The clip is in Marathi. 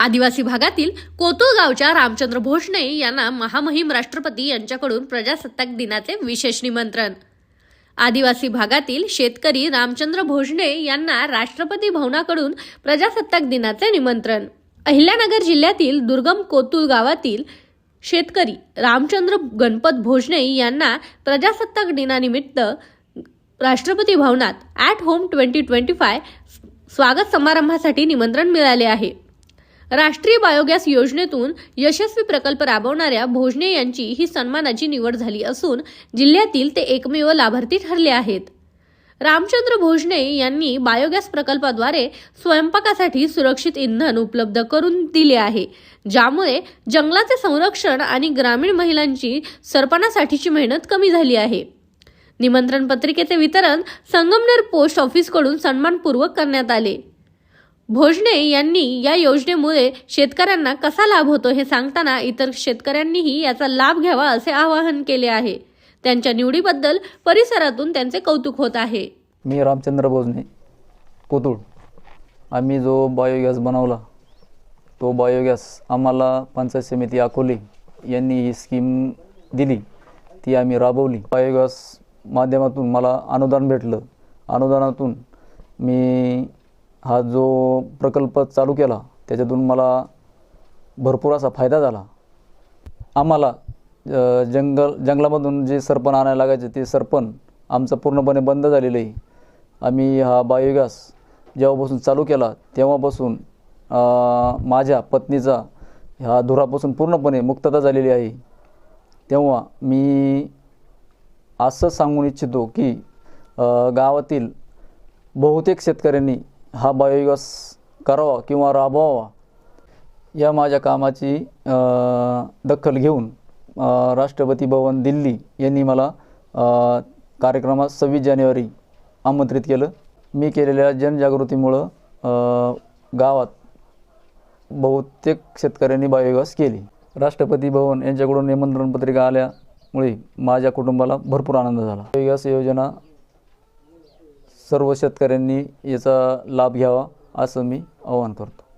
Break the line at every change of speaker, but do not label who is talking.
आदिवासी भागातील कोतुळ गावच्या रामचंद्र भोसणे यांना महामहिम राष्ट्रपती यांच्याकडून प्रजासत्ताक दिनाचे विशेष निमंत्रण. आदिवासी भागातील शेतकरी रामचंद्र भोजने यांना राष्ट्रपती भवनाकडून प्रजासत्ताक दिनाचे निमंत्रण. अहिल्यानगर जिल्ह्यातील दुर्गम कोतुळ गावातील शेतकरी रामचंद्र गणपत भोजने यांना प्रजासत्ताक दिनानिमित्त राष्ट्रपती भवनात at home twenty twenty five स्वागत समारंभासाठी निमंत्रण मिळाले आहे. राष्ट्रीय बायोगॅस योजनेतून यशस्वी प्रकल्प राबवणाऱ्या भोजने यांची ही सन्मानाची निवड झाली असून जिल्ह्यातील ते एकमेव लाभार्थी ठरले आहेत. रामचंद्र भोजने यांनी बायोगॅस प्रकल्पाद्वारे स्वयंपाकासाठी सुरक्षित इंधन उपलब्ध करून दिले आहे ज्यामुळे जंगलाचे संरक्षण आणि ग्रामीण महिलांची सरपणासाठीची मेहनत कमी झाली आहे. निमंत्रण पत्रिकेचे वितरण संगमनेर पोस्ट ऑफिसकडून सन्मानपूर्वक करण्यात आले. भोजने यांनी या योजनेमुळे शेतकऱ्यांना कसा लाभ होतो हे सांगताना इतर शेतकऱ्यांनीही याचा लाभ घ्यावा असे आवाहन केले आहे. त्यांच्या निवडीबद्दल परिसरातून त्यांचे कौतुक होत आहे.
मी रामचंद्र भोजने कोतुळ आम्ही जो बायोगॅस बनवला तो बायोगॅस आम्हाला पंचायत समिती अकोले यांनी ही स्कीम दिली ती आम्ही राबवली. बायोगॅस माध्यमातून मला अनुदान भेटलं. अनुदानातून मी हा जो प्रकल्प चालू केला त्याच्यातून मला भरपूर असा फायदा झाला. आम्हाला जंगल जंगलामधून जे सरपण आणायला लागायचे ते सरपण आमचं पूर्णपणे बंद झालेलं आहे आम्ही हा बायोगॅस जेव्हापासून चालू केला तेव्हापासून माझ्या पत्नीचा ह्या धुरापासून पूर्णपणे मुक्तता झालेली आहे. तेव्हा मी असं सांगून इच्छितो की गावातील बहुतेक शेतकऱ्यांनी हा बायोगॅस करावा किंवा राबवावा या माझ्या कामाची दखल घेऊन राष्ट्रपती भवन दिल्ली यांनी मला कार्यक्रमात सव्वीस जानेवारी आमंत्रित केलं. मी केलेल्या जनजागृतीमुळं गावात बहुतेक शेतकऱ्यांनी बायोगॅस केली. राष्ट्रपती भवन यांच्याकडून निमंत्रण पत्रिका आल्यामुळे माझ्या कुटुंबाला भरपूर आनंद झाला. बायोगॅस योजना सर्व शेतकऱ्यांनी याचा लाभ घ्यावा असं मी आवाहन करतो.